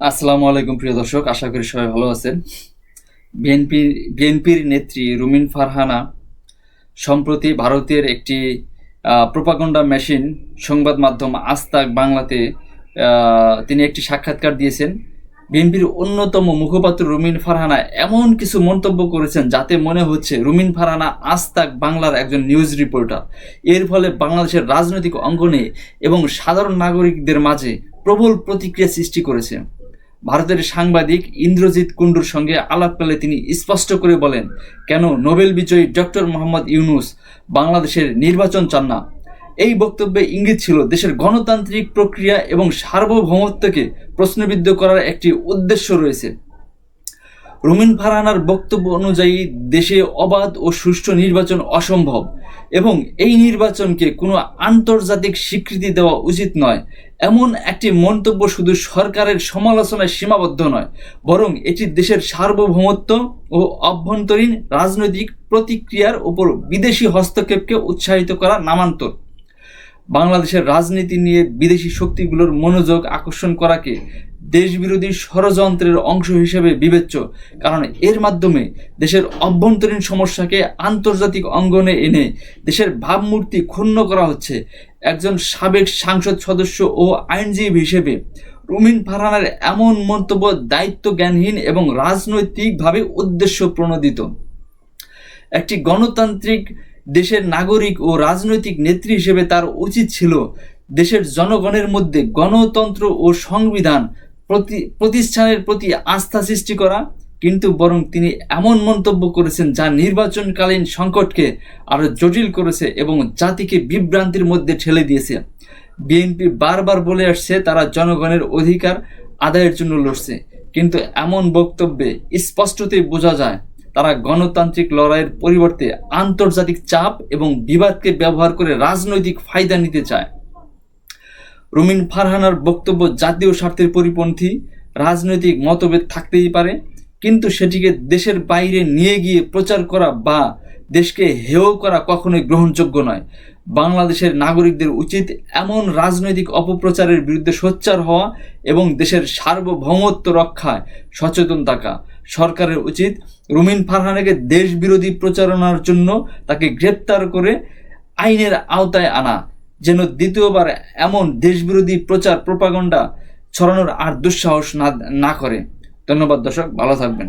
আসসালামু আলাইকুম, প্রিয় দর্শক। আশা করি সবাই ভালো আছেন। বিএনপি বিএনপির নেত্রী রুমিন ফারহানা সম্প্রতি ভারতের একটি প্রোপাগন্ডা মেশিন সংবাদ মাধ্যম আস্তাক বাংলাতে তিনি একটি সাক্ষাৎকার দিয়েছেন। বিএনপির অন্যতম মুখপাত্র রুমিন ফারহানা এমন কিছু মন্তব্য করেছেন যাতে মনে হচ্ছে রুমিন ফারহানা আস্তাক বাংলার একজন নিউজ রিপোর্টার। এর ফলে বাংলাদেশের রাজনৈতিক অঙ্গনে এবং সাধারণ নাগরিকদের মাঝে প্রবল প্রতিক্রিয়া সৃষ্টি করেছে। ভারতের সাংবাদিক ইন্দ্রজিৎ কুণ্ডুর সঙ্গে আলাপকালে তিনি স্পষ্ট করে বলেন, কেন নোবেল বিজয়ী ডক্টর মোহাম্মদ ইউনুস বাংলাদেশের নির্বাচন চান না? এই বক্তব্যে ইঙ্গিত ছিল দেশের গণতান্ত্রিক প্রক্রিয়া এবং সার্বভৌমত্বকে প্রশ্নবিদ্ধ করার একটি উদ্দেশ্য রয়েছে। রুমিন ফারহানার বক্তব্য অনুযায়ী, দেশে অবাধ ও সুষ্ঠু নির্বাচন অসম্ভব এবং এই নির্বাচনকে কোনো আন্তর্জাতিক স্বীকৃতি দেওয়া উচিত নয়। এমন একটি মন্তব্য শুধু সরকারের সমালোচনায় সীমাবদ্ধ নয়, বরং এটি দেশের সার্বভৌমত্ব ও অভ্যন্তরীণ রাজনৈতিক প্রতিক্রিয়ার উপর বিদেশি হস্তক্ষেপকে উৎসাহিত করা নামান্তর। বাংলাদেশের রাজনীতি নিয়ে বিদেশি শক্তিগুলোর মনোযোগ আকর্ষণ করাকে দেশবিরোধী ষড়যন্ত্রের অংশ হিসেবে বিবেচ্য, কারণ এর মাধ্যমে দেশের অভ্যন্তরীণ সমস্যাকে আন্তর্জাতিক অঙ্গনে এনে দেশের ভাবমূর্তি ক্ষুণ্ণ করা হচ্ছে। একজন সাবেক সাংসদ সদস্য ও আইনজীবী হিসেবে রুমিন ফারহানের এমন মন্তব্য দায়িত্ব জ্ঞানহীন এবং রাজনৈতিকভাবে উদ্দেশ্য প্রণোদিত। একটি গণতান্ত্রিক দেশের নাগরিক ও রাজনৈতিক নেত্রী হিসেবে তার উচিত ছিল দেশের জনগণের মধ্যে গণতন্ত্র ও সংবিধান প্রতি, প্রতিষ্ঠানের প্রতি আস্থা সৃষ্টি করা, কিন্তু বরং তিনি এমন মন্তব্য করেছেন যা নির্বাচনকালীন সংকটকে আরও জটিল করেছে এবং জাতিকে বিভ্রান্তির মধ্যে ঠেলে দিয়েছে। বিএনপি বারবার বলে আসছে, তারা জনগণের অধিকার আদায়ের জন্য লড়ছে। কিন্তু এমন বক্তব্যে স্পষ্টতই বোঝা যায়, তারা গণতান্ত্রিক লড়াইয়ের পরিবর্তে আন্তর্জাতিক চাপ এবং বিবাদকে ব্যবহার করে রাজনৈতিক ফায়দা নিতে চায়। রুমিন ফারহানার বক্তব্য জাতীয় স্বার্থের পরিপন্থী, রাজনৈতিক মতভেদ থাকতেই পারে, কিন্তু সেটিকে দেশের বাইরে নিয়ে গিয়ে প্রচার করা বা দেশকে হেয় করা কখনোই গ্রহণযোগ্য নয়। বাংলাদেশের নাগরিকদের উচিত এমন রাজনৈতিক অপপ্রচারের বিরুদ্ধে সোচ্চার হওয়া এবং দেশের সার্বভৌমত্ব রক্ষায় সচেতন থাকা। সরকারের উচিত রুমিন ফারহানাকে দেশবিরোধী প্রচারণার জন্য তাকে গ্রেপ্তার করে আইনের আওতায় আনা। যেন দ্বিতীয়বার এমন দেশবিরোধী প্রচার প্রপাগণ্ডা ছড়ানোর আর দুঃসাহস না না করে। ধন্যবাদ দর্শক, ভালো থাকবেন।